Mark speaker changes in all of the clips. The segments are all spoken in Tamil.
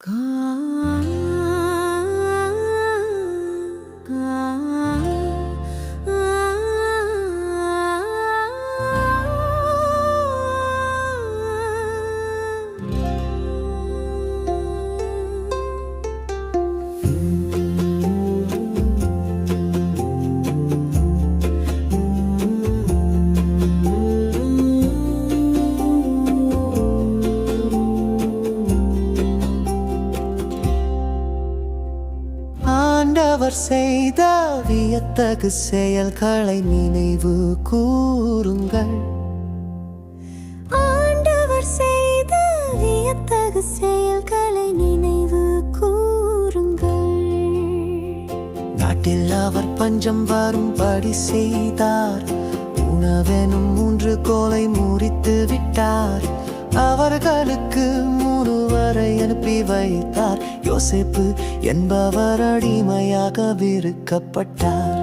Speaker 1: God. ஆண்டவர் செய்த வியத்தகு செயல்களை நினைவு கூறுங்கள்.
Speaker 2: ஆண்டவர் செய்த வியத்தகு செயல்களை நினைவு
Speaker 1: நாட்டில் அவர் பஞ்சம் வரும்படி செய்தார். உணவெனும் மூன்று கோலை முறித்து விட்டார். அவர்களுக்கு மூணு அனுப்பி வைத்தார். யோசேப்பு என்பவர் அடிமையாக விருக்கப்பட்டார்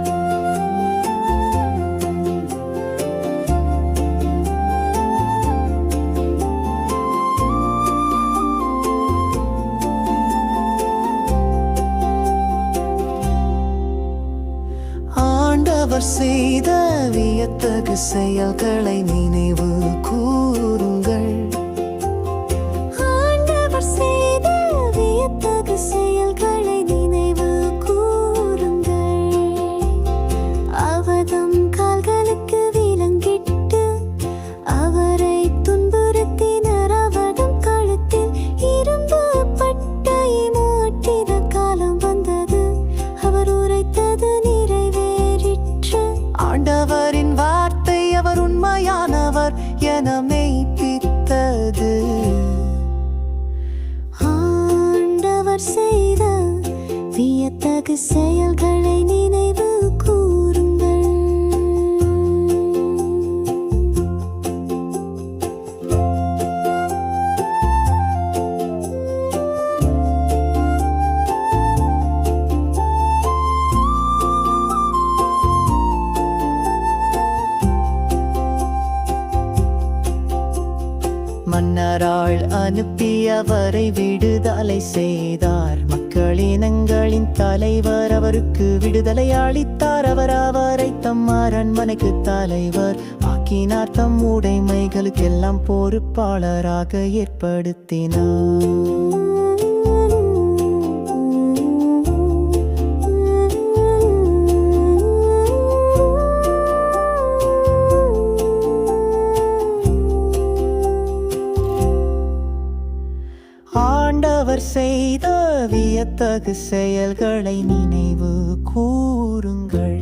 Speaker 1: ஆண்டவர் செய்த வியத்தகு செயல்களை நினைவு கூறும். என மெய்ப்பித்தது
Speaker 2: ஆண்டவர் செய்த வியத்தகு செயல்களை நினைவு கூ
Speaker 1: மன்னராள் அனுப்பி அவரை விடுதலை செய்தார். மக்களினங்களின் தலைவர் அவருக்கு விடுதலை அளித்தார். அவர் அவரை தம் அரண்மனைக்கு தலைவர் ஆக்கினார். தம் உடைமைகளுக்கெல்லாம் பொறுப்பாளராக ஏற்படுத்தினார். அவர் செய்த வியத்தகு செயல்களை நினைவு கூறுங்கள்.